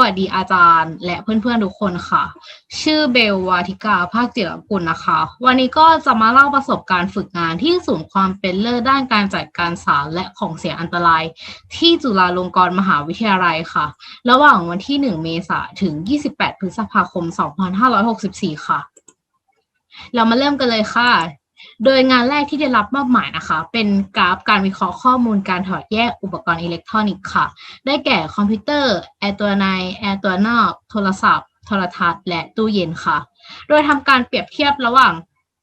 วัสดีอาจารย์และเพื่อนๆทุกคนค่ะ ชื่อเบลวาทิกาภาคเจิรกุลนะคะ วันนี้ก็จะมาเล่าประสบการณ์ฝึกงานที่ศูนย์ความเป็นเลิศด้านการจัดการสารและของเสียอันตราย ที่จุฬาลงกรณ์มหาวิทยาลัยค่ะ ระหว่างวันที่ 1 เมษายนถึง 28 พฤษภาคม 2564 ค่ะ เรามาเริ่มกันเลยค่ะ โดยงานแรกที่ได้รับมอบหมายนะคะ เป็นกราฟการวิเคราะห์ข้อมูลการถอดแยกอุปกรณ์อิเล็กทรอนิกส์ค่ะ ได้แก่คอมพิวเตอร์ แอร์ตัวใน แอร์ตัวนอก โทรศัพท์ โทรทัศน์ และตู้เย็นค่ะ โดยทำการเปรียบเทียบระหว่าง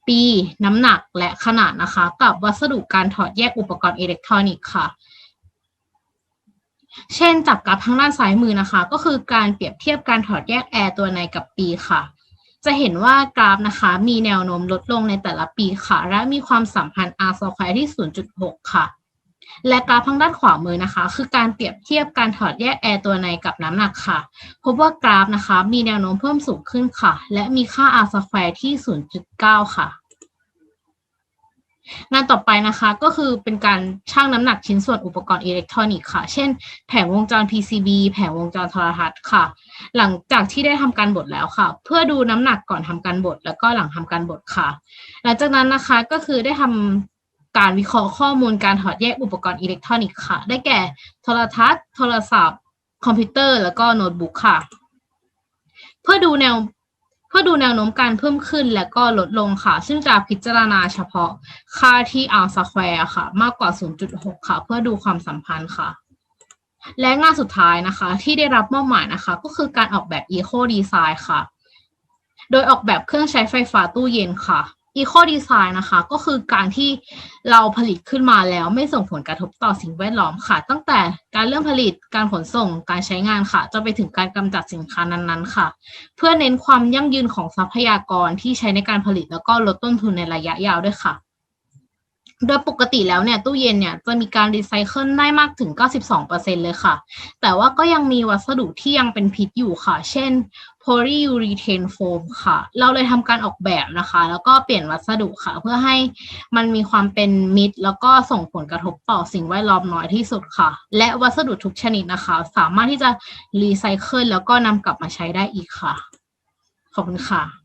ปี น้ำหนักและขนาดนะคะ กับวัสดุการถอดแยกอุปกรณ์อิเล็กทรอนิกส์ค่ะเช่นจากกราฟทางด้านซ้ายมือนะคะ ก็คือการเปรียบเทียบการถอดแยกแอร์ตัวในกับปีค่ะ จะเห็นว่ากราฟนะคะ มีแนวโน้มลดลงในแต่ละปีค่ะ และมีความสัมพันธ์ r square ที่ 0.6 ค่ะ และกราฟทางด้านขวามือนะคะ คือการเปรียบเทียบการถอดแยกแอร์ตัวในกับน้ำหนักค่ะ พบว่ากราฟนะคะ มีแนวโน้มเพิ่มสูงขึ้นค่ะ และมีค่า r square ที่ 0.9 ค่ะ งานต่อไปนะคะก็คือเป็นการชั่งน้ำหนักชิ้นส่วนอุปกรณ์อิเล็กทรอนิกส์ค่ะ เช่น แผงวงจร PCB แผงวงจรโทรทัศน์ค่ะ หลังจากที่ได้ทำการบดแล้วค่ะ เพื่อดูน้ำหนักก่อนทำการบดแล้วก็หลังทำการบดค่ะ หลังจากนั้นนะคะก็คือได้ทำการวิเคราะห์ข้อมูลการถอดแยกอุปกรณ์อิเล็กทรอนิกส์ค่ะ ได้แก่โทรทัศน์ โทรศัพท์ คอมพิวเตอร์ แล้วก็โน้ตบุ๊กค่ะ เพื่อดูแนว พื่อดูแนวโน้มการเพิ่มขึ้นและก็ลดลงค่ะ ซึ่งจะพิจารณาเฉพาะค่าที่อัลสแควร์ค่ะ มากกว่า 0.6 ค่ะ เพื่อดูความสัมพันธ์ค่ะ และงานสุดท้ายนะคะ ที่ได้รับมอบหมายนะคะ ก็คือการออกแบบ eco design ค่ะ โดยออกแบบเครื่องใช้ไฟฟ้าตู้เย็นค่ะ eco design นะคะ ก็คือการที่เราผลิตขึ้นมาแล้วไม่ส่งผลกระทบต่อสิ่งแวดล้อมค่ะ ตั้งแต่การเริ่มผลิตการขนส่งการใช้งานค่ะ จนไปถึงการกำจัดสินค้านั้นๆ ค่ะ เพื่อเน้นความยั่งยืนของทรัพยากรที่ใช้ในการผลิตแล้วก็ลดต้นทุนในระยะยาวด้วยค่ะ โดยปกติแล้วเนี่ยตู้เย็นเนี่ยจะมีการรีไซเคิลได้มากถึง 92%เลยค่ะ แต่ว่าก็ยังมีวัสดุที่ยังเป็นพิษอยู่ค่ะ เช่น polyurethane foam ค่ะ เราเลยทำการออกแบบนะคะ แล้วก็เปลี่ยนวัสดุค่ะ เพื่อให้มันมีความเป็นมิตร แล้วก็ส่งผลกระทบต่อสิ่งแวดล้อมน้อยที่สุดค่ะ และวัสดุทุกชนิดนะคะ สามารถที่จะรีไซเคิลแล้วก็นำกลับมาใช้ได้อีกค่ะ ขอบคุณค่ะ